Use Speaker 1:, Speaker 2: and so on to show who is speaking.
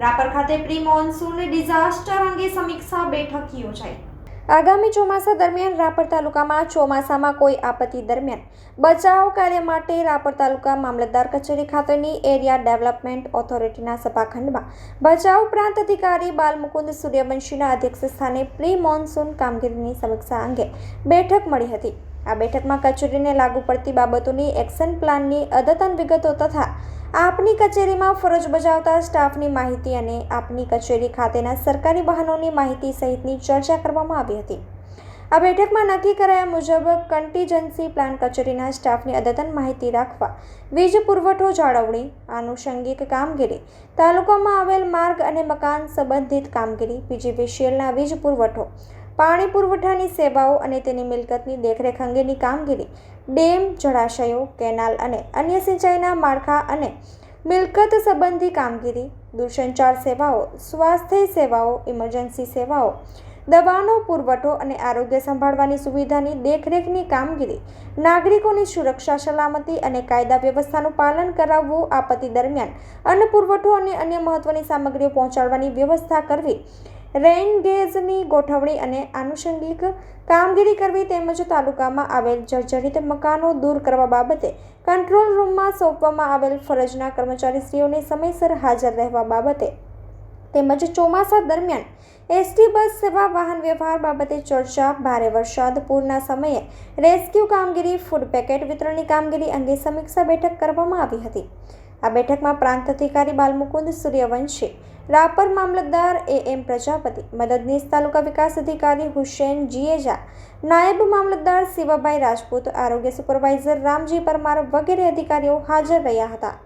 Speaker 1: ખાતે pre monsoon disaster અંગે સમીક્ષા બેઠક યોજાઈ. આગામી ચોમાસા દરમિયાન રાપર તાલુકામાં ચોમાસામાં કોઈ આપત્તિ દરમિયાન બચાવ કાર્ય માટે રાપર તાલુકા મામલતદાર કચેરી ખાતેની એરિયા ડેવલપમેન્ટ ઓથોરિટીના સભાખંડમાં બચાવ પ્રાંત અધિકારી બાલમુકુંદ સૂર્યવંશીના અધ્યક્ષ સ્થાને પ્રી મોન્સૂન કામગીરીની સમીક્ષા અંગે બેઠક મળી હતી. આ બેઠકમાં કચેરીને લાગુ પડતી બાબતોની એક્શન પ્લાનની અદ્યતન વિગતો તથા આપની કચેરીમાં ફરજ બજાવતા સ્ટાફની માહિતી અને આપની કચેરી ખાતેના સરકારી વાહનોની માહિતી સહિતની ચર્ચા કરવામાં આવી હતી. આ બેઠકમાં નક્કી કરાયા મુજબ કન્ટીજન્સી પ્લાન કચેરીના સ્ટાફની અદ્યતન માહિતી રાખવા, વીજ પુરવઠો જાળવણી, આનુષંગિક કામગીરી, તાલુકામાં આવેલ માર્ગ અને મકાન સંબંધિત કામગીરી પીજીવીસીએલના વીજ પુરવઠો પાણી પુરવઠાની સેવાઓ અને તેની મિલકતની દેખરેખ અંગેની કામગીરી, ડેમ, જળાશયો, કેનાલ અને અન્ય સિંચાઈના માળખા અને મિલકત સંબંધી કામગીરી, દૂરસંચાર સેવાઓ, સ્વાસ્થ્ય સેવાઓ, ઇમરજન્સી સેવાઓ, દવાનો પુરવઠો અને આરોગ્ય સંભાળવાની સુવિધાની દેખરેખની કામગીરી, નાગરિકોની સુરક્ષા સલામતી અને કાયદા વ્યવસ્થાનું પાલન કરાવવું, આપત્તિ દરમિયાન અન્ન પુરવઠો અને અન્ય મહત્વની સામગ્રીઓ પહોંચાડવાની વ્યવસ્થા કરવી રેઇન ગેજની ગોઠવણી અને આનુષંગિક કામગીરી કરવી તેમજ તાલુકામાં આવેલ જર્જરિત મકાનો દૂર કરવા બાબતે કંટ્રોલ રૂમમાં સોંપવામાં આવેલ ફરજના કર્મચારીશ્રીઓને સમયસર હાજર રહેવા બાબતે તેમજ ચોમાસા દરમિયાન એસટી બસ સેવા વાહન વ્યવહાર બાબતે ચર્ચા, ભારે વરસાદ પૂરના સમયે રેસ્ક્યુ કામગીરી, ફૂડ પેકેટ વિતરણની કામગીરી અંગે સમીક્ષા બેઠક કરવામાં આવી હતી. આ બેઠકમાં પ્રાંત અધિકારી બાલમુકુંદ સૂર્યવંશી, રાપર મામલતદાર એ એમ પ્રજાપતિ, મદદનીશ તાલુકા વિકાસ અધિકારી હુસેન જીએજા, નાયબ મામલતદાર શિવાભાઈ રાજપૂત, આરોગ્ય સુપરવાઇઝર રામજી પરમાર વગેરે અધિકારીઓ હાજર રહ્યા હતા.